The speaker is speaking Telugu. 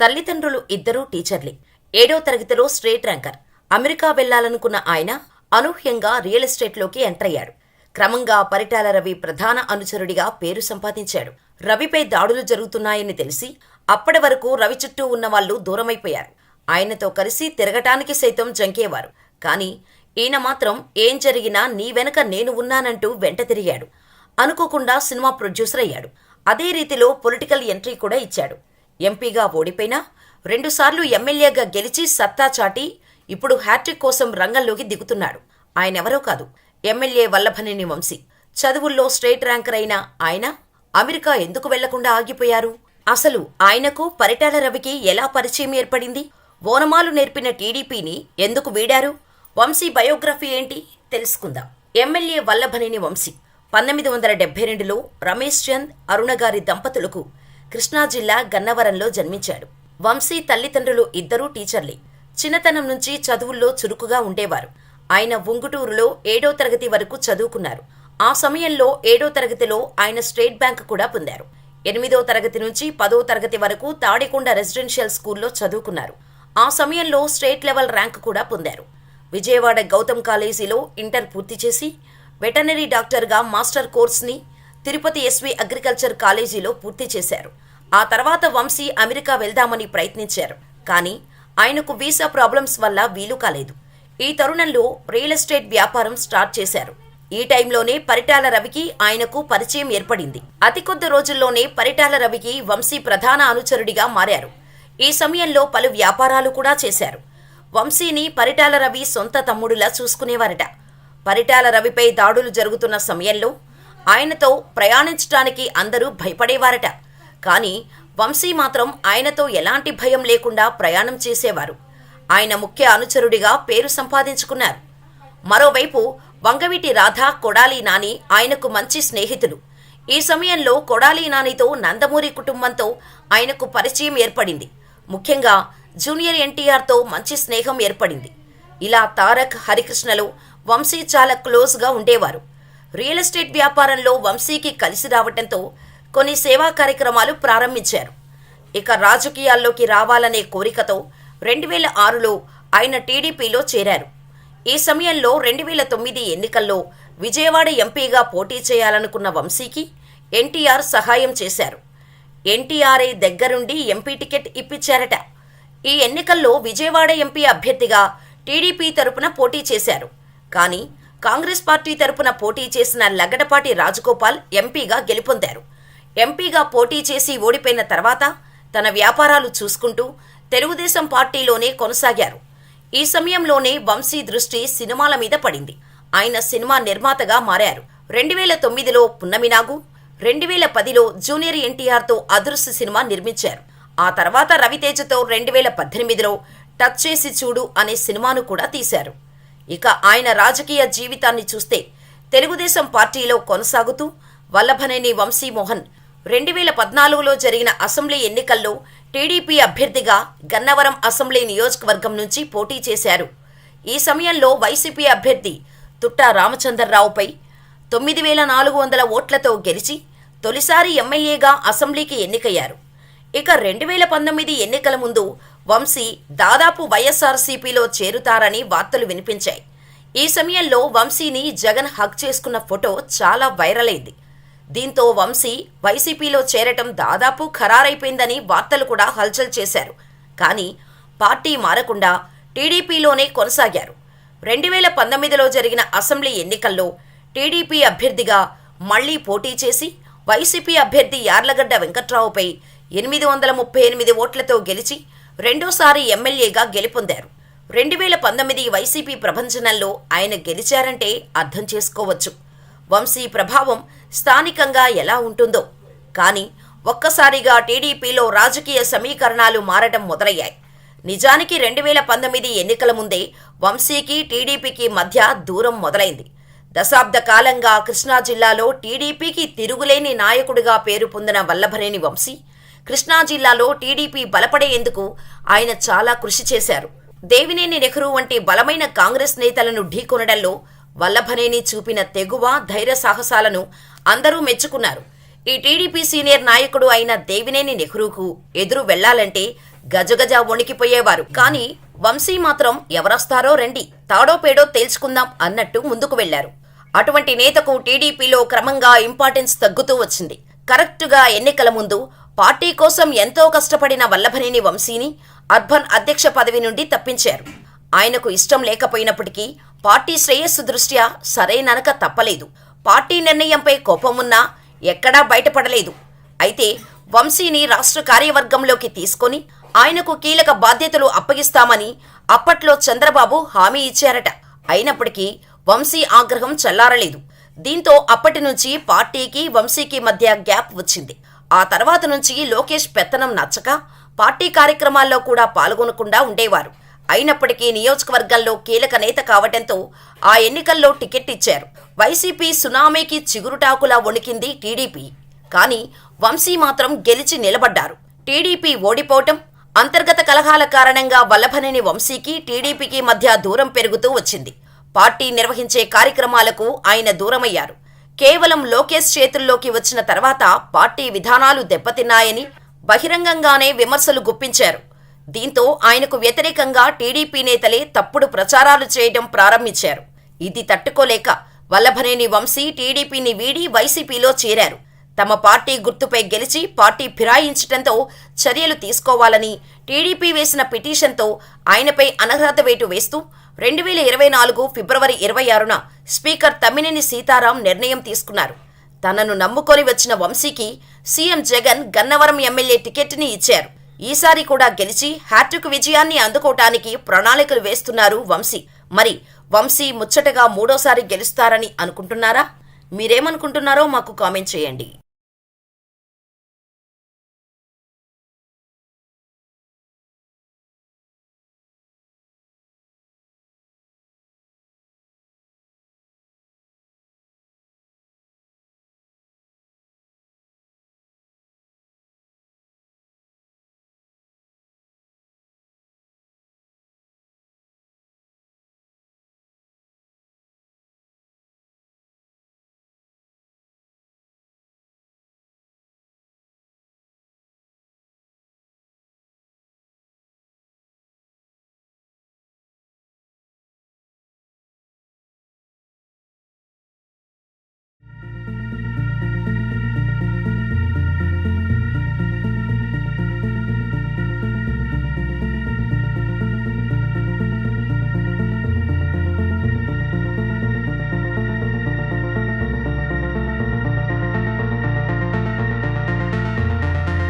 తల్లిదండ్రులు ఇద్దరూ టీచర్లే. ఏడో తరగతిలో స్ట్రేట్ ర్యాంకర్. అమెరికా వెళ్ళాలనుకున్న ఆయన అనూహ్యంగా రియల్ ఎస్టేట్లోకి ఎంటర్ అయ్యాడు క్రమంగా పరిటాల రవి ప్రధాన అనుచరుడిగా పేరు సంపాదించాడు. రవిపై దాడులు జరుగుతున్నాయని తెలిసి అప్పటి వరకు రవి చుట్టూ ఉన్న వాళ్ళు దూరమైపోయారు. ఆయనతో కలిసి తిరగటానికి సైతం జంకేవారు. కాని ఈయన మాత్రం ఏం జరిగినా నీ వెనక నేను ఉన్నానంటూ వెంట తిరిగాడు. అనుకోకుండా సినిమా ప్రొడ్యూసర్ అయ్యాడు అదే రీతిలో పొలిటికల్ ఎంట్రీ కూడా ఇచ్చాడు. ఎంపీగా ఓడిపోయినా రెండుసార్లు ఎమ్మెల్యేగా గెలిచి సత్తా చాటి ఇప్పుడు హ్యాట్రిక్ కోసం రంగంలోకి దిగుతున్నాడు. ఆయనెవరో కాదు ఎమ్మెల్యే వల్లభనేని వంశీ. చదువుల్లో స్టేట్ ర్యాంకర్ అయిన ఆయన అమెరికా ఎందుకు వెళ్ళకుండా ఆగిపోయారు? అసలు ఆయనకు పరిటాల రవికి ఎలా పరిచయం ఏర్పడింది? ఓనమాలు నేర్పిన టీడీపీని ఎందుకు వీడారు? వంశీ బయోగ్రఫీ ఏంటి? తెలుసుకుందాం. ఎమ్మెల్యే వల్లభనేని వంశీ పంతొమ్మిది వందల డెబ్బై రెండులో రమేష్ చంద్ అరుణగారి దంపతులకు కృష్ణా జిల్లా గన్నవరంలో జన్మించాడు. వంశీ తల్లిదండ్రులు ఇద్దరూ టీచర్లే. చిన్నతనం నుంచి చదువుల్లో చురుకుగా ఉండేవారు. ఆయన ఉంగుటూరులో ఏడో తరగతి వరకు చదువుకున్నారు. ఆ సమయంలో ఏడో తరగతిలో ఆయన స్టేట్ బ్యాంక్ కూడా పొందారు. ఎనిమిదో తరగతి నుంచి పదో తరగతి వరకు తాడికొండ రెసిడెన్షియల్ స్కూల్లో చదువుకున్నారు. ఆ సమయంలో స్టేట్ లెవెల్ ర్యాంక్ కూడా పొందారు. విజయవాడ గౌతమ్ కాలేజీలో ఇంటర్ పూర్తి చేసి వెటనరీ డాక్టర్గా మాస్టర్ కోర్స్ని తిరుపతి ఎస్వి అగ్రికల్చర్ కాలేజీలో పూర్తి చేశారు. ఆ తర్వాత వంశీ అమెరికా వెళ్దామని ప్రయత్నించారు. కానీ ఆయనకు వీసా ప్రాబ్లమ్స్ వల్ల వీలు కాలేదు. ఈ తరుణంలో రియల్ ఎస్టేట్ వ్యాపారం స్టార్ట్ చేశారు. ఈ టైంలోనే పరిటాల రవికి ఆయనకు పరిచయం ఏర్పడింది. అతి కొద్ది రోజుల్లోనే పరిటాల రవికి వంశీ ప్రధాన అనుచరుడిగా మారారు. ఈ సమయంలో పలు వ్యాపారాలు కూడా చేశారు. వంశీని పరిటాల రవి సొంత తమ్ముడులా చూసుకునేవారట. పరిటాల రవిపై దాడులు జరుగుతున్న సమయంలో ఆయనతో ప్రయాణించటానికి అందరూ భయపడేవారట. కానీ వంశీ మాత్రం ఆయనతో ఎలాంటి భయం లేకుండా ప్రయాణం చేసేవారు. ఆయన ముఖ్య అనుచరుడిగా పేరు సంపాదించుకున్నారు. మరోవైపు వంగవీటి రాధ కొడాలి నాని ఆయనకు మంచి స్నేహితులు. ఈ సమయంలో కొడాలి నానితో నందమూరి కుటుంబంతో ఆయనకు పరిచయం ఏర్పడింది. ముఖ్యంగా జూనియర్ ఎన్టీఆర్తో మంచి స్నేహం ఏర్పడింది. ఇలా తారక్ హరికృష్ణలు వంశీ చాలా క్లోజ్గా ఉండేవారు. రియల్ ఎస్టేట్ వ్యాపారంలో వంశీకి కలిసి రావటంతో కొన్ని సేవా కార్యక్రమాలు ప్రారంభించారు. ఇక రాజకీయాల్లోకి రావాలనే కోరికతో రెండు వేల ఆరులో ఆయన టీడీపీలో చేరారు. ఈ సమయంలో రెండు వేల తొమ్మిది ఎన్నికల్లో విజయవాడ ఎంపీగా పోటీ చేయాలనుకున్న వంశీకి ఎన్టీఆర్ సహాయం చేశారు. ఎన్టీఆర్ఐ దగ్గరుండి ఎంపీ టికెట్ ఇప్పించారట. ఈ ఎన్నికల్లో విజయవాడ ఎంపీ అభ్యర్థిగా టీడీపీ తరపున పోటీ చేశారు. కానీ కాంగ్రెస్ పార్టీ తరపున పోటీ చేసిన లగడపాటి రాజగోపాల్ ఎంపీగా గెలుపొందారు. ఎంపీగా పోటీ చేసి ఓడిపోయిన తర్వాత తన వ్యాపారాలు చూసుకుంటూ తెలుగుదేశం పార్టీలోనే కొనసాగారు. ఈ సమయంలోనే వంశీ దృష్టి సినిమాల మీద పడింది. ఆయన సినిమా నిర్మాతగా మారారు. రెండు వేల తొమ్మిదిలో పున్నమినాగు రెండు వేల పదిలో జూనియర్ ఎన్టీఆర్తో అదృశ్య సినిమా నిర్మించారు. ఆ తర్వాత రవితేజతో రెండు వేల పద్దెనిమిదిలో టచ్ చేసి చూడు అనే సినిమాను కూడా తీశారు. ఇక ఆయన రాజకీయ జీవితాన్ని చూస్తే తెలుగుదేశం పార్టీలో కొనసాగుతూ వల్లభనేని వంశీమోహన్ రెండు వేల పద్నాలుగులో జరిగిన అసెంబ్లీ ఎన్నికల్లో టీడీపీ అభ్యర్థిగా గన్నవరం అసెంబ్లీ నియోజకవర్గం నుంచి పోటీ చేశారు. ఈ సమయంలో వైసీపీ అభ్యర్థి తుట్టా రామచంద్రరావుపై తొమ్మిది వేల నాలుగు వందల ఓట్లతో గెలిచి తొలిసారి ఎమ్మెల్యేగా అసెంబ్లీకి ఎన్నికయ్యారు. ఇక రెండు వేల పంతొమ్మిది ఎన్నికల ముందు వంశీ దాదాపు వైఎస్ఆర్సీపీలో చేరుతారని వార్తలు వినిపించాయి. ఈ సమయంలో వంశీని జగన్ హక్ చేసుకున్న ఫోటో చాలా వైరల్ అయింది. దీంతో వంశీ వైసీపీలో చేరటం దాదాపు ఖరారైపోయిందని వార్తలు కూడా హల్చల్ చేశారు. కానీ పార్టీ మారకుండా టీడీపీలోనే కొనసాగారు. రెండు వేల పంతొమ్మిదిలో జరిగిన అసెంబ్లీ ఎన్నికల్లో టీడీపీ అభ్యర్థిగా మళ్ళీ పోటీ చేసి వైసీపీ అభ్యర్థి యార్లగడ్డ వెంకట్రావుపై ఎనిమిది వందల ముప్పై ఎనిమిది ఓట్లతో గెలిచి రెండోసారి ఎమ్మెల్యేగా గెలుపొందారు. రెండు వేల పంతొమ్మిది వైసీపీ ప్రభంజనంలో ఆయన గెలిచారంటే అర్థం చేసుకోవచ్చు. వంశీ ప్రభావం స్థానికంగా ఎలా ఉంటుందో. కానీ ఒక్కసారిగా టీడీపీలో రాజకీయ సమీకరణాలు మారడం మొదలయ్యాయి. నిజానికి రెండు వేల పంతొమ్మిది ఎన్నికల ముందే వంశీకి టీడీపీకి మధ్య దూరం మొదలైంది. దశాబ్ద కాలంగా కృష్ణా జిల్లాలో టీడీపీకి తిరుగులేని నాయకుడిగా పేరు పొందిన వల్లభనేని వంశీ కృష్ణా జిల్లాలో టీడీపీ బలపడేందుకు ఆయన చాలా కృషి చేశారు. దేవినేని నెహ్రూ వంటి బలమైన కాంగ్రెస్ నేతలను ఢీకొనడంలో వల్లభనేని చూపిన తెగువ ధైర్య సాహసాలను అందరూ మెచ్చుకున్నారు. ఈ టీడీపీ సీనియర్ నాయకుడు అయిన దేవినేని నెహ్రూకు ఎదురు వెళ్ళాలంటే గజగజ వణికిపోయేవారు. కానీ వంశీ మాత్రం ఎవరొస్తారో రండి తాడోపేడో తేల్చుకుందాం అన్నట్టు ముందుకు వెళ్ళారు. అటువంటి నేతకు టీడీపీలో క్రమంగా ఇంపార్టెన్స్ తగ్గుతూ వచ్చింది. కరెక్టుగా ఎన్నికల ముందు పార్టీ కోసం ఎంతో కష్టపడిన వల్లభనేని వంశీని అర్బన్ అధ్యక్ష పదవి నుండి తప్పించారు. ఆయనకు ఇష్టం లేకపోయినప్పటికీ పార్టీ శ్రేయస్సు దృష్ట్యా సరైననక తప్పలేదు. పార్టీ నిర్ణయంపై కోపమున్నా ఎక్కడా బయటపడలేదు. అయితే వంశీని రాష్ట్ర కార్యవర్గంలోకి తీసుకొని ఆయనకు కీలక బాధ్యతలు అప్పగిస్తామని అప్పట్లో చంద్రబాబు హామీ ఇచ్చారట. అయినప్పటికీ వంశీ ఆగ్రహం చల్లారలేదు. దీంతో అప్పటి నుంచి పార్టీకి వంశీకి మధ్య గ్యాప్ వచ్చింది. ఆ తర్వాత నుంచి లోకేష్ పెత్తనం నచ్చక పార్టీ కార్యక్రమాల్లో కూడా పాల్గొనకుండా ఉండేవారు. అయినప్పటికీ నియోజకవర్గంలో కీలక నేత కావటంతో ఆ ఎన్నికల్లో టికెట్ ఇచ్చారు. వైసీపీ సునామీకి చిగురుటాకులా వణికింది టీడీపీ. కానీ వంశీ మాత్రం గెలిచి నిలబడ్డారు. టీడీపీ ఓడిపోవటం అంతర్గత కలహాల కారణంగా వల్లభనేని వంశీకి టీడీపీకి మధ్య దూరం పెరుగుతూ వచ్చింది. పార్టీ నిర్వహించే కార్యక్రమాలకు ఆయన దూరమయ్యారు. కేవలం లోకేష్ చేతుల్లోకి వచ్చిన తర్వాత పార్టీ విధానాలు దెబ్బతిన్నాయని బహిరంగంగానే విమర్శలు గుప్పించారు. దీంతో ఆయనకు వ్యతిరేకంగా టీడీపీ నేతలే తప్పుడు ప్రచారాలు చేయడం ప్రారంభించారు. ఇది తట్టుకోలేక వల్లభనేని వంశీ టీడీపీని వీడి వైసీపీలో చేరారు. తమ పార్టీ గుర్తుపై గెలిచి పార్టీ ఫిరాయించడంతో చర్యలు తీసుకోవాలని టీడీపీ వేసిన పిటిషన్తో ఆయనపై అనర్హత వేటు వేస్తూ రెండు వేల ఇరవై నాలుగు ఫిబ్రవరి ఇరవై ఆరున స్పీకర్ తమ్మినేని సీతారాం నిర్ణయం తీసుకున్నారు. తనను నమ్ముకొని వచ్చిన వంశీకి సీఎం జగన్ గన్నవరం ఎమ్మెల్యే టికెట్ని ఇచ్చారు. ఈసారి కూడా గెలిచి హ్యాట్రిక్ విజయాన్ని అందుకోవటానికి ప్రణాళికలు వేస్తున్నారు వంశీ. మరి వంశీ ముచ్చటగా మూడోసారి గెలుస్తారని అనుకుంటున్నారా? మీరేమనుకుంటున్నారో మాకు కామెంట్ చేయండి.